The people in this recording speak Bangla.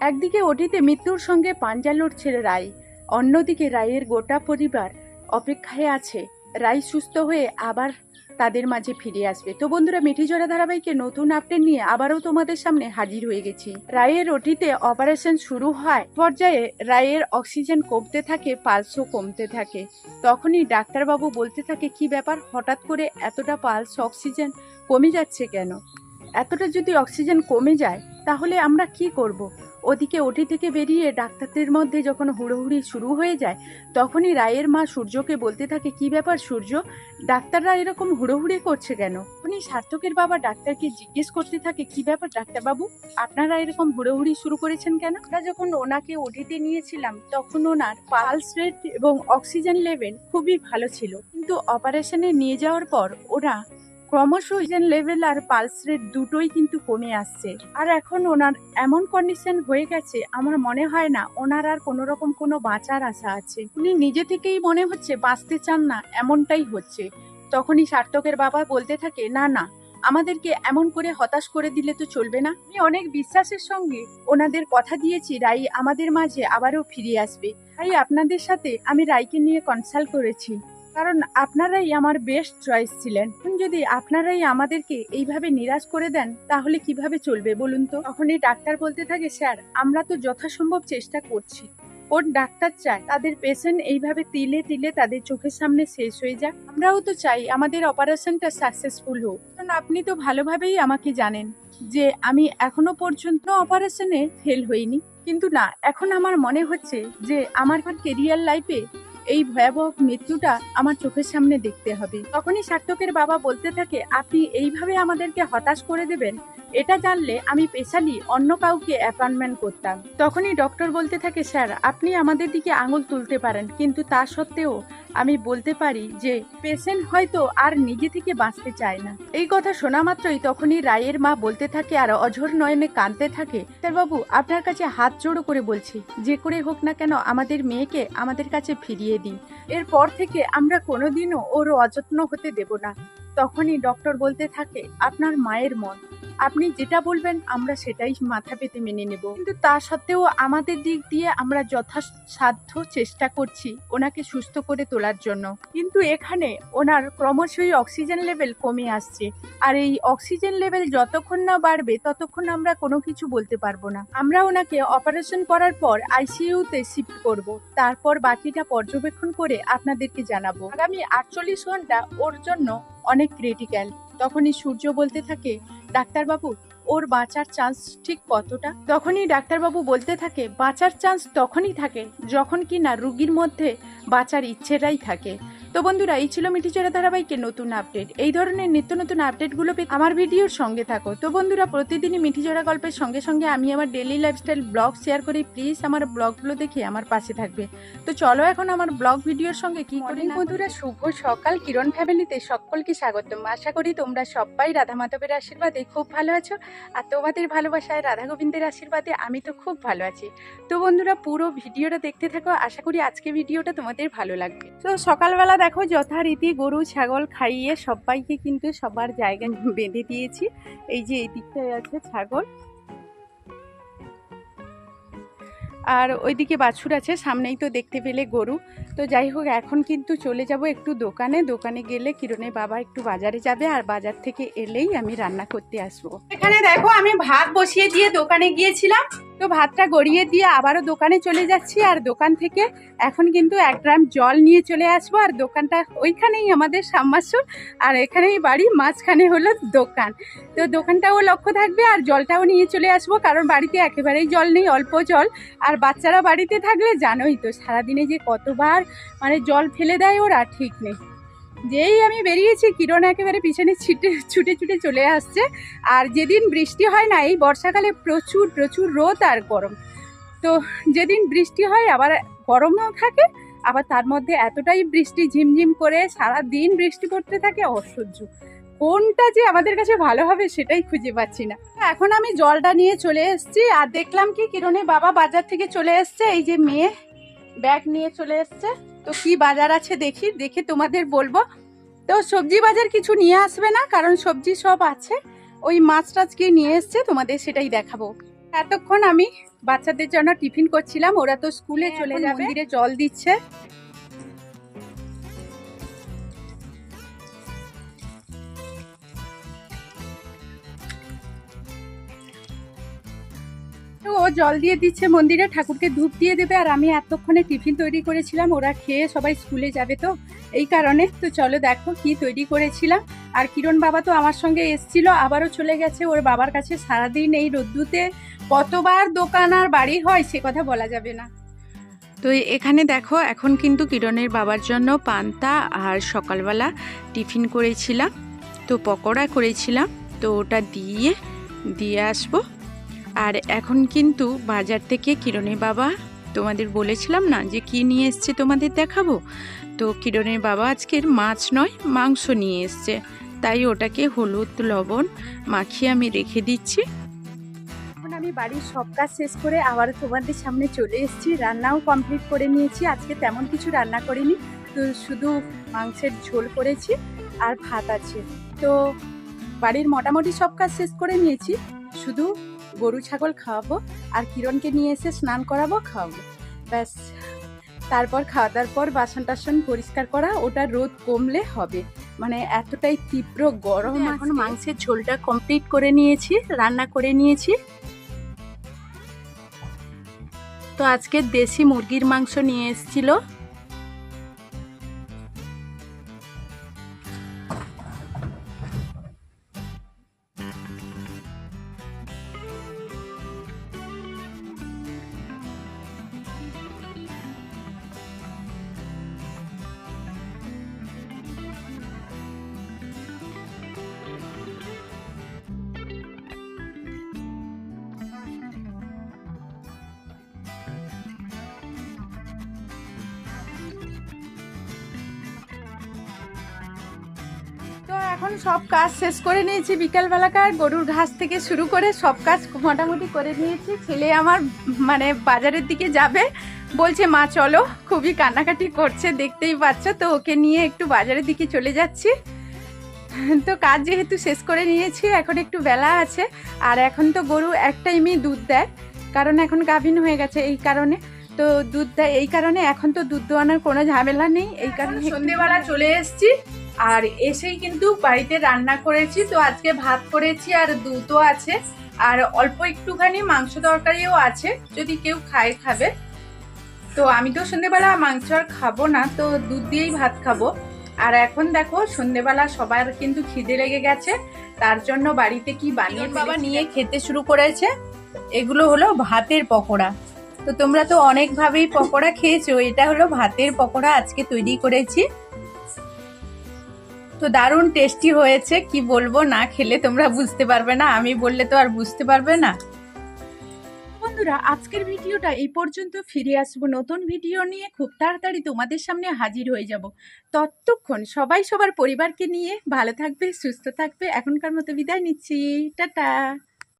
একদিকে ওটিতে মৃত্যুর সঙ্গে পাঞ্জা লড়ছে রায় অন্যদিকে রায়ের গোটা পরিবার অপেক্ষায় আছে। রায় সুস্থ হয়ে আবার তাদের মাঝে ফিরে আসবে। তো বন্ধুরা, মিঠিজোড়া ধারাবাহিকে নতুন আপডেট নিয়ে আবারও তোমাদের সামনে হাজির হয়ে গেছি। রায়ের ওটিতে অপারেশন শুরু হয় পর্যায়ে রায়ের অক্সিজেন কমতে থাকে, পালসও কমতে থাকে। তখনই ডাক্তারবাবু বলতে থাকে, কি ব্যাপার? হঠাৎ করে এতটা পালস, অক্সিজেন কমে যাচ্ছে কেন? এতটা যদি অক্সিজেন কমে যায়, তাহলে আমরা কি করব। ওদিকে ওটি থেকে বেরিয়ে ডাক্তারদের মধ্যে যখন হুড়োহুড়ি শুরু হয়ে যায়, তখনই রায়ের মা সূর্যকে বলতে থাকে, কি ব্যাপার সূর্য? ডাক্তাররা এরকম হুড়োহুড়ি করছে কেন? উনি সার্থকের বাবা ডাক্তারকে জিজ্ঞেস করতে থাকে, কি ব্যাপার ডাক্তারবাবু? আপনারা এরকম হুড়োহুড়ি শুরু করেছেন কেন? আমরা যখন ওনাকে ওটিতে নিয়েছিলাম, তখন ওনার পালস রেট এবং অক্সিজেন লেভেল খুবই ভালো ছিল। কিন্তু অপারেশনে নিয়ে যাওয়ার পর ওরা ক্রমশ অক্সিজেন লেভেল আর পালস রেট দুটোই কিন্তু কমে আসছে। আর এখন ওনার এমন কন্ডিশন হয়ে গেছে, আমার মনে হয় না ওনার আর কোনো রকম কোনো বাঁচার আশা আছে। উনি নিজে থেকেই মনে হচ্ছে বাঁচতে চান না, এমনটাই হচ্ছে। তখনই সার্থকের বাবা বলতে থাকে, না না, আমাদেরকে এমন করে হতাশ করে দিলে তো চলবে না। আমি অনেক বিশ্বাসের সঙ্গে ওনাদের কথা দিয়েছি, রাই আমাদের মাঝে আবারও ফিরে আসবে। তাই আপনাদের সাথে আমি রাইকে নিয়ে কনসাল্ট করেছি। কারণ আপনারাই আমার বেস্ট চয়েস ছিলেন। যদি আপনারাই আমাদেরকে এইভাবে নিরাশ করে দেন, তাহলে কীভাবে চলবে বলুন তো? তখন এই ডাক্তার বলতে থাকে, স্যার, আমরা তো যথাসম্ভব চেষ্টা করছি। ওর ডাক্তার চায়? তাদের পেশেন্ট এইভাবে তিলে তিলে তাদের চোখের সামনে শেষ হয়ে যাক। আমরাও তো চাই আমাদের অপারেশনটা সাকসেসফুল হোক। কারণ আপনি তো ভালোভাবেই আমাকে জানেন যে আমি এখনও পর্যন্ত অপারেশনে ফেল হইনি। কিন্তু না, এখন আমার মনে হচ্ছে যে আমার কেরিয়ার লাইফে এই ভয়াবহ মৃত্যুটা আমার চোখের সামনে দেখতে হবে। তখনই সার্থকের বাবা বলতে থাকে, আপনি এইভাবে আমাদেরকে হতাশ করে দেবেন? এটা জানলে আমি পেশালি অন্য কাউকে অ্যাপয়েন্টমেন্ট করতাম। তখনই ডক্টর বলতে থাকে, স্যার, আপনি আমাদের দিকে আঙুল তুলতে পারেন, কিন্তু তা সত্ত্বেও আমি বলতে পারি যে, পেশেন্ট হয়তো আর নিজে থেকে বাঁচতে চায় না। এই কথা শোনা মাত্রই তখনই রায়ের মা বলতে থাকে আর অঝোর নয়নে কাঁদতে থাকে বাবু আপনার কাছে হাত জোড়ো করে বলছি। যে করে হোক না কেন আমাদের মেয়েকে আমাদের কাছে ফিরিয়ে দিন। এরপর থেকে আমরা কোনোদিনও ওর অযত্ন হতে দেব না। তখনই ডক্টর বলতে থাকে, আপনার মায়ের মন। আপনি যেটা বলবেন, আমরা সেটাই মাথা পেতে মেনে নেব। কিন্তু তা সত্ত্বেও আমাদের দিক দিয়ে আমরা যথাসাধ্য চেষ্টা করছি ওনাকে সুস্থ করে তোলার জন্য। কিন্তু এখানে ওনার ক্রমশই অক্সিজেন লেভেল কমে আসছে। আর এই অক্সিজেন লেভেল যতক্ষণ না বাড়বে, ততক্ষণ আমরা কোনো কিছু বলতে পারব না। আমরা ওনাকে অপারেশন করার পর আইসিইউতে শিফট করব। তারপর বাকিটা পর্যবেক্ষণ করে আপনাদেরকে জানাব। আগামী আটচল্লিশ ঘণ্টা ওর জন্য অনেক ক্রিটিক্যাল। তখনই সূর্য বলতে থাকে, ডাক্তারবাবু, ওর বাঁচার চান্স ঠিক কতটা? তখনই ডাক্তারবাবু বলতে থাকে, বাঁচার চান্স তখনই থাকে যখন কি না রুগীর মধ্যে বাঁচার ইচ্ছেটাই থাকে। তো বন্ধুরা এই ছিল মিঠিচড়া ধারাবাহিকের নতুন আপডেট এই ধরনের নিত্য নতুন আপডেটগুলো পেতে আমার ভিডিওর সঙ্গে থাকো। তো বন্ধুরা প্রতিদিনই মিঠিচড়া গল্পের সঙ্গে সঙ্গে আমি আমার ডেলি লাইফস্টাইল ব্লগ শেয়ার করি। প্লিজ আমার ব্লগগুলো দেখে আমার পাশে থাকবে। তো চলো এখন আমার ব্লগ ভিডিওর সঙ্গে কি করি বন্ধুরা শুভ সকাল। কিরণ ফ্যামিলিতে সকলকে স্বাগতম। আশা করি তোমরা সবাই রাধা মাধবের আশীর্বাদে খুব ভালো আছো আর তোমাদের ভালোবাসায় রাধা গোবিন্দের আশীর্বাদে আমি তো খুব ভালো আছি। তো বন্ধুরা পুরো ভিডিওটা দেখতে থাকো। আশা করি আজকে ভিডিওটা তোমাদের ভালো লাগবে। তো সকালবেলা দেখো, যথারীতি গরু, ছাগল খাইয়ে সবাইকে কিন্তু সবার জায়গা বেঁধে দিয়েছি। এই যে এই দিকটায় আছে ছাগল। আর ওইদিকে বাছুর আছে, সামনেই তো দেখতে পেলে গরু। তো যাই হোক, এখন কিন্তু চলে যাব একটু দোকানে। দোকানে গেলে কিরণের বাবা একটু বাজারে যাবে, আর বাজার থেকে এলেই আমি রান্না করতে আসব। এখানে দেখো, আমি ভাত বসিয়ে দিয়ে দোকানে গিয়েছিলাম। তো ভাতটা গড়িয়ে দিয়ে আবারও দোকানে চলে যাচ্ছি আর দোকান থেকে এখন কিন্তু এক ড্রাম জল নিয়ে চলে আসব আর দোকানটা ওইখানেই আমাদের সাম্মাসুর আর এখানেই বাড়ি, মাঝখানে হলো দোকান। তো দোকানটাও লক্ষ্য থাকবে আর জলটাও নিয়ে চলে আসব কারণ বাড়িতে একেবারেই জল নেই, অল্প জল। আর বাচ্চারা বাড়িতে থাকলে জানোই তো, সারাদিনে যে কতবার মানে জল ফেলে দেয় ওরা, ঠিক নেই। যেই আমি বেরিয়েছি, কিরণ একেবারে পিছনে ছিটে, ছুটে ছুটে চলে আসছে। আর যেদিন বৃষ্টি হয় না, এই বর্ষাকালে প্রচুর প্রচুর রোদ আর গরম। তো যেদিন বৃষ্টি হয়, আবার গরমও থাকে, আবার তার মধ্যে এতটাই বৃষ্টি ঝিমঝিম করে সারা দিন বৃষ্টি পড়তে থাকে, অসহ্য। কোনটা যে আমাদের কাছে ভালো হবে, সেটাই খুঁজে পাচ্ছি না। এখন আমি জলটা নিয়ে চলে এসেছি, আর দেখলাম কি কিরণে বাবা বাজার থেকে চলে এসছে, এই যে মেয়ে। ব্যাগ নিয়ে চলে এসছে। তো কি বাজার আছে দেখি দেখে তোমাদের বলব। তো সবজি বাজার কিছু নিয়ে আসবে না কারণ সবজি সব আছে। ওই মাছ টাছ কি নিয়ে এসছে তোমাদের সেটাই দেখাবো। এতক্ষণ আমি বাচ্চাদের জন্য টিফিন করছিলাম ওরা তো স্কুলে হ্যাঁ, চলে যাবে। মন্দিরে জল দিচ্ছে। তো ও জল দিয়ে দিচ্ছে মন্দিরে, ঠাকুরকে ধূপ দিয়ে দেবে। আর আমি এতক্ষণে টিফিন তৈরি করেছিলাম, ওরা খেয়ে সবাই স্কুলে যাবে তো। এই কারণে, তো চলো দেখো কি তৈরি করেছিলাম। আর কিরণ বাবা তো আমার সঙ্গে এসছিল, আবারও চলে গেছে। ওর বাবার কাছে সারাদিন এই রোদ্দুতে কতবার দোকান আর বাড়ি হয়, সে কথা বলা যাবে না। তো এখানে দেখো, এখন কিন্তু কিরণের বাবার জন্য পান্তা আর সকালবেলা টিফিন করেছিলাম। তো পকোড়া করেছিলাম। তো ওটা দিয়ে দিয়ে আসব। আর এখন কিন্তু বাজার থেকে কিরণের বাবা, তোমাদের বলেছিলাম না যে কি নিয়ে এসছে তোমাদের দেখাবো? তো কিরণের বাবা আজকের মাছ নয়, মাংস নিয়ে এসছে। তাই ওটাকে হলুদ, লবণ মাখিয়ে আমি রেখে দিচ্ছি। এখন আমি বাড়ির সব কাজ শেষ করে আবার তোমাদের সামনে চলে এসেছি। রান্নাও কমপ্লিট করে নিয়েছি। আজকে তেমন কিছু রান্না করিনি। তো শুধু মাংসের ঝোল করেছি আর ভাত আছে। তো বাড়ির মোটামুটি সব কাজ শেষ করে নিয়েছি। শুধু গরু ছাগল খাওয়াবো আর কিরণকে নিয়ে এসে স্নান করাবো খাওয়াবো। ব্যাস। তারপর খাওয়া দাওয়ার পর বাসন টাসন পরিষ্কার করা ওটা রোদ কমলে হবে। মানে এতটাই তীব্র গরম এখন মাংসের ঝোলটা কমপ্লিট করে নিয়েছি রান্না করে নিয়েছি। তো আজকে দেশি মুরগির মাংস নিয়ে এসেছিল। এখন সব কাজ শেষ করে নিয়েছি বিকালবেলাকার। গরুর ঘাস থেকে শুরু করে সব কাজ মোটামুটি করে নিয়েছি। ছেলে আমার মানে বাজারের দিকে যাবে। বলছে মা চলো। খুবই কান্নাকাটি করছে দেখতেই পাচ্ছ। তো ওকে নিয়ে একটু বাজারের দিকে চলে যাচ্ছি। তো কাজ যেহেতু শেষ করে নিয়েছি এখন একটু বেলা আছে। আর এখন তো গরু এক টাইমই দুধ দেয়। কারণ এখন গাভিন হয়ে গেছে এই কারণে। তো দুধ দেয় এই কারণে এখন তো দুধ দোয়ানোর কোনো ঝামেলা নেই। এই কারণে সন্ধেবেলা চলে এসেছি। আর এসেই কিন্তু বাড়িতে রান্না করেছি তো আজকে ভাত করেছি আর দুধও আছে। আর অল্প একটুখানি মাংস তরকারিও আছে যদি কেউ খায় খাবে। তো আমি তো সন্ধেবেলা মাংস আর খাব না তো দুধ দিয়েই ভাত খাব। আর এখন দেখো সন্ধেবেলা সবার কিন্তু খিদে লেগে গেছে তার জন্য বাড়িতে কি বানিয়ে বাবা নিয়ে খেতে শুরু করেছে এগুলো হলো ভাতের পকোড়া। তো তোমরা তো অনেকভাবেই পকোড়া খেয়েছো এটা হলো ভাতের পকোড়া আজকে তৈরি করেছি। তো দারুণ টেস্টি হয়েছে। কি বলব, না খেলে তোমরা বুঝতে পারবে না, আমি বললে তো আর বুঝতে পারবে না। বন্ধুরা, আজকের ভিডিওটা এই পর্যন্ত, ফিরে আসব নতুন ভিডিও নিয়ে, খুব তাড়াতাড়ি তোমাদের সামনে হাজির হয়ে যাব। ততক্ষণ সবাই সবার পরিবারকে নিয়ে ভালো থাকবে, সুস্থ থাকবে, এখনকার মতো বিদায় নিচ্ছি। টাটা!